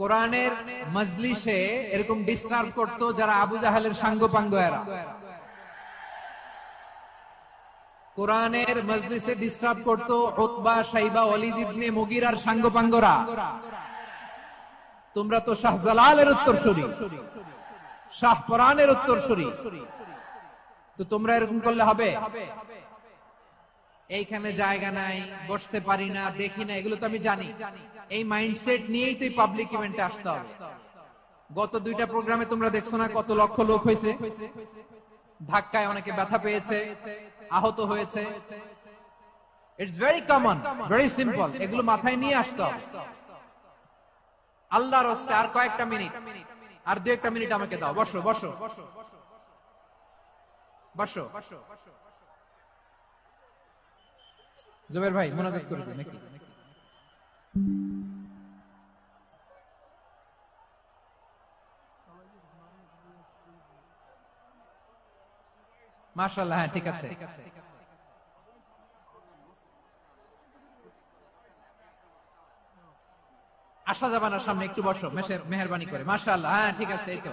কোরআনের মজলিসে এরকম ডিস্টার্ব করতো যারা আবু জাহালের সাঙ্গ পাঙ্গ এরা কোরআনের মজলিসে ডিস্টার্ব করতো ওতবা সাইবা অলিদ ইবনে মুগিরার সাঙ্গ পাঙ্গরা তোমরা তো শাহজালালের উত্তরসূরি। শাহ পরানের উত্তরসূরি। তো তোমরা এরকম করলে হবে? এইখানে জায়গা নাই, বসতে পারি না, দেখি না, এগুলো তো আমি জানি। এই মাইন্ডসেট নিয়েই তো পাবলিক ইভেন্টে আসতে হবে। গত দুইটা প্রোগ্রামে তোমরা দেখছ না কত লক্ষ লোক হয়েছে? ধাক্কায় অনেকে ব্যথা পেয়েছে, আহত হয়েছে। It's very common very simple এগুলো মাথায় নিয়ে আসতে হবে। আল্লাহর হস্তে আর কয়েকটা মিনিট আর দু একটা মিনিট আমাকে দাও। বসো বসো বসো বসো। বসো বসো। জুবের ভাই, মোনাজাত করে নাকি? মাশাআল্লাহ হ্যাঁ ঠিক আছে। আসা যাবে না সামনে একটু বসো মেহরবানি করে। মাশাআল্লাহ হ্যাঁ ঠিক আছে, এই তো।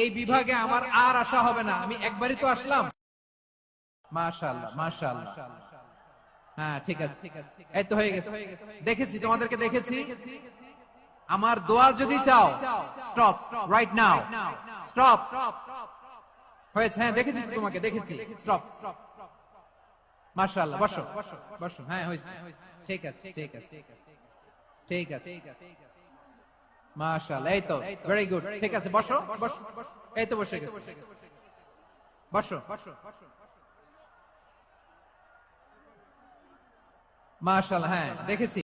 এই বিভাগে আমার আর আশা হবে না। আমি একবারই তো আসলাম। মাশাআল্লাহ হ্যাঁ ঠিক আছে। এই তো হয়ে গেছে। দেখেছি, তোমাদেরকে দেখেছি। আমার দোয়া যদি চাও স্টপ রাইট নাও স্টপ হয়েছে হ্যাঁ দেখেছি তোমাকে, দেখেছি। স্টপ মাশাআল্লাহ বসো বসো। হ্যাঁ হয়েছে। ঠিক আছে ঠিক আছে। ঠিক আছে। মাশাআল্লাহ, এই তো ভেরি গুড ঠিক আছে, বসো বসো, এই তো বসে গেছে। বসো মার্শাল হ্যাঁ দেখেছি।